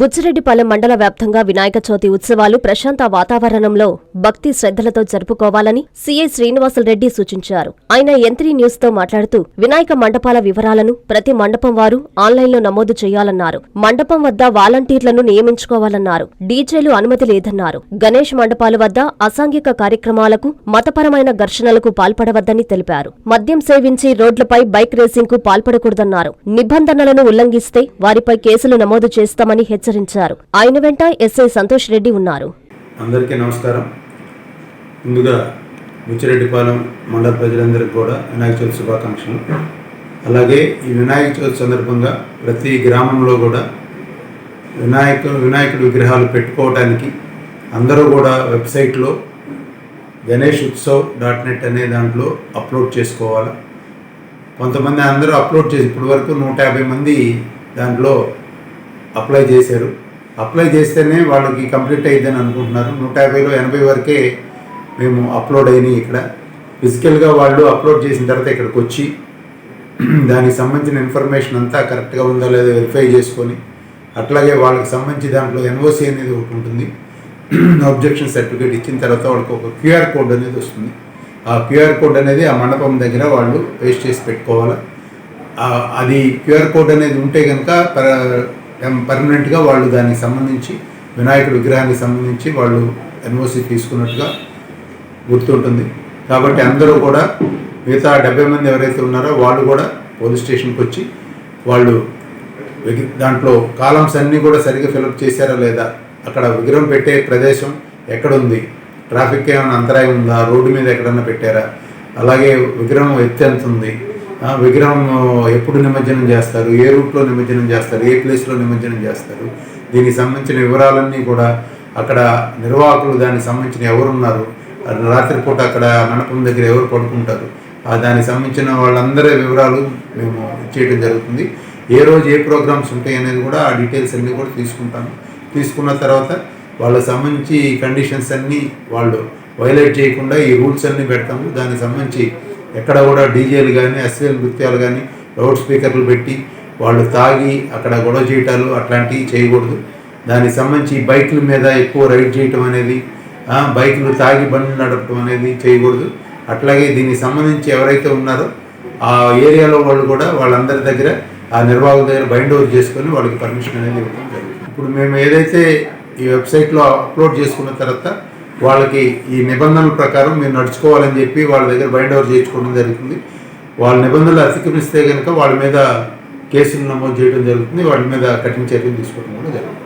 బుచ్చిరెడ్డిపాలెం మండల వ్యాప్తంగా వినాయక చవితి ఉత్సవాలు ప్రశాంత వాతావరణంలో భక్తి శ్రద్ధలతో జరుపుకోవాలని సీఐ శ్రీనివాసులరెడ్డి సూచించారు. ఆయన ఎంత్రీ న్యూస్తో మాట్లాడుతూ వినాయక మండపాల వివరాలను ప్రతి మండపం వారు ఆన్లైన్లో నమోదు చేయాలన్నారు. మండపం వద్ద వాలంటీర్లను నియమించుకోవాలన్నారు. డీజేలు అనుమతి లేదన్నారు. గణేష్ మండపాల వద్ద అసాంఘిక కార్యక్రమాలకు మతపరమైన ఘర్షణలకు పాల్పడవద్దని తెలిపారు. మద్యం సేవించి రోడ్లపై బైక్ రేసింగ్కు పాల్పడకూడదన్నారు. నిబంధనలను ఉల్లంఘిస్తే వారిపై కేసులు నమోదు చేస్తామని హెచ్చరించారు ఆయన వెంట ఎస్ఐ సంతోష్ రెడ్డి ఉన్నారు. అందరికీ నమస్కారం. ముందుగా బుచ్చిరెడ్డిపాలెం మండల ప్రజలందరికీ కూడా వినాయక చవితి శుభాకాంక్షలు. అలాగే ఈ వినాయక చవితి సందర్భంగా ప్రతి గ్రామంలో కూడా వినాయక వినాయకుడి విగ్రహాలు పెట్టుకోవడానికి అందరూ కూడా వెబ్సైట్లో గణేష్ ఉత్సవ్ డాట్ నెట్ అనే దాంట్లో అప్లోడ్ చేసుకోవాలి. కొంతమంది అందరూ అప్లోడ్ చేసి ఇప్పటివరకు నూట యాభై మంది దాంట్లో అప్లై చేశారు. అప్లై చేస్తేనే వాళ్ళకి కంప్లీట్ అయ్యిందని అనుకుంటున్నారు. నూట యాభైలో ఎనభై వరకే మేము అప్లోడ్ అయినాయి ఇక్కడ. ఫిజికల్గా వాళ్ళు అప్లోడ్ చేసిన తర్వాత ఇక్కడికి వచ్చి దానికి సంబంధించిన ఇన్ఫర్మేషన్ అంతా కరెక్ట్గా ఉందా లేదా వెరిఫై చేసుకొని అట్లాగే వాళ్ళకి సంబంధించి దాంట్లో ఎన్ఓసి అనేది ఒకటి ఉంటుంది. అబ్జెక్షన్ సర్టిఫికేట్ ఇచ్చిన తర్వాత వాళ్ళకి ఒక క్యూఆర్ కోడ్ అనేది వస్తుంది. ఆ క్యూఆర్ కోడ్ అనేది ఆ మండపం దగ్గర వాళ్ళు పేస్ట్ చేసి పెట్టుకోవాలి. అది క్యూఆర్ కోడ్ అనేది ఉంటే కనుక పర్ పర్మనెంట్గా వాళ్ళు దానికి సంబంధించి వినాయకుడి విగ్రహానికి సంబంధించి వాళ్ళు ఎన్ఓసి తీసుకున్నట్టుగా గుర్తుంటుంది. కాబట్టి అందరూ కూడా మిగతా డెబ్బై మంది ఎవరైతే ఉన్నారో వాళ్ళు కూడా పోలీస్ స్టేషన్కి వచ్చి వాళ్ళు దాంట్లో కాలమ్స్ అన్నీ కూడా సరిగ్గా ఫిలప్ చేశారా లేదా? అక్కడ విగ్రహం పెట్టే ప్రదేశం ఎక్కడ ఉంది ట్రాఫిక్ ఏమైనా అంతరాయం ఉందా? రోడ్డు మీద ఎక్కడన్నా పెట్టారా? అలాగే విగ్రహం ఎత్తు ఎంత ఉంది విగ్రహం ఎప్పుడు నిమజ్జనం చేస్తారు? ఏ రూట్లో నిమజ్జనం చేస్తారు? ఏ ప్లేస్లో నిమజ్జనం చేస్తారు? దీనికి సంబంధించిన వివరాలన్నీ కూడా అక్కడ నిర్వాహకులు దానికి సంబంధించిన ఎవరున్నారు? రాత్రిపూట అక్కడ మండపం దగ్గర ఎవరు పడుకుంటారు? ఆ దానికి సంబంధించిన వాళ్ళందరి వివరాలు మేము ఇచ్చేయడం జరుగుతుంది. ఏ రోజు ఏ ప్రోగ్రామ్స్ ఉంటాయి అనేది కూడా ఆ డీటెయిల్స్ అన్నీ కూడా తీసుకుంటాము. తీసుకున్న తర్వాత వాళ్ళకి సంబంధించి కండిషన్స్ అన్నీ వాళ్ళు వైలేట్ చేయకుండా ఈ రూల్స్ అన్నీ పెడతాము. దానికి సంబంధించి ఎక్కడ కూడా డీజేలు కానీ ఎస్ఎల్ నృత్యాలు కానీ లౌడ్ స్పీకర్లు పెట్టి వాళ్ళు తాగి అక్కడ గొడవ చేయటాలు అట్లాంటివి చేయకూడదు. దానికి సంబంధించి బైకుల మీద ఎక్కువ రైడ్ చేయటం అనేది బైకులు తాగి బండి నడపడం అనేది చేయకూడదు. అట్లాగే దీనికి సంబంధించి ఎవరైతే ఉన్నారో ఆ ఏరియాలో వాళ్ళు కూడా వాళ్ళందరి దగ్గర ఆ నిర్వాహకుల దగ్గర బైండ్ ఓవర్ చేసుకొని వాళ్ళకి పర్మిషన్ అనేది ఇవ్వడం జరుగుతుంది. ఇప్పుడు మేము ఏదైతే ఈ వెబ్సైట్లో అప్లోడ్ చేసుకున్న తర్వాత వాళ్ళకి ఈ నిబంధనల ప్రకారం మీరు నడుచుకోవాలని చెప్పి వాళ్ళ దగ్గర బైండ్ ఓవర్ చేయించుకోవడం జరుగుతుంది. వాళ్ళ నిబంధనలు అతిక్రమిస్తే కనుక వాళ్ళ మీద కేసులు నమోదు చేయడం జరుగుతుంది. వాళ్ళ మీద కఠిన చర్యలు తీసుకోవడం కూడా జరుగుతుంది.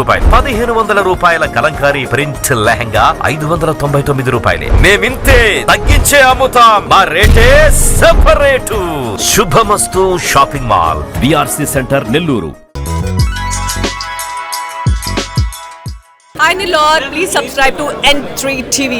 రూపాయలు. పదిహేను వందల రూపాయల కలంకారీ ప్రింట్ లెహంగా ఐదు వందల తొంభై తొమ్మిది రూపాయలే. మేమింతే తగ్గించే అమ్ముతాం. మా రేటే separate. Shubhamastu shopping mall. BRC centre Nellore. Nilor, please subscribe to N3 TV.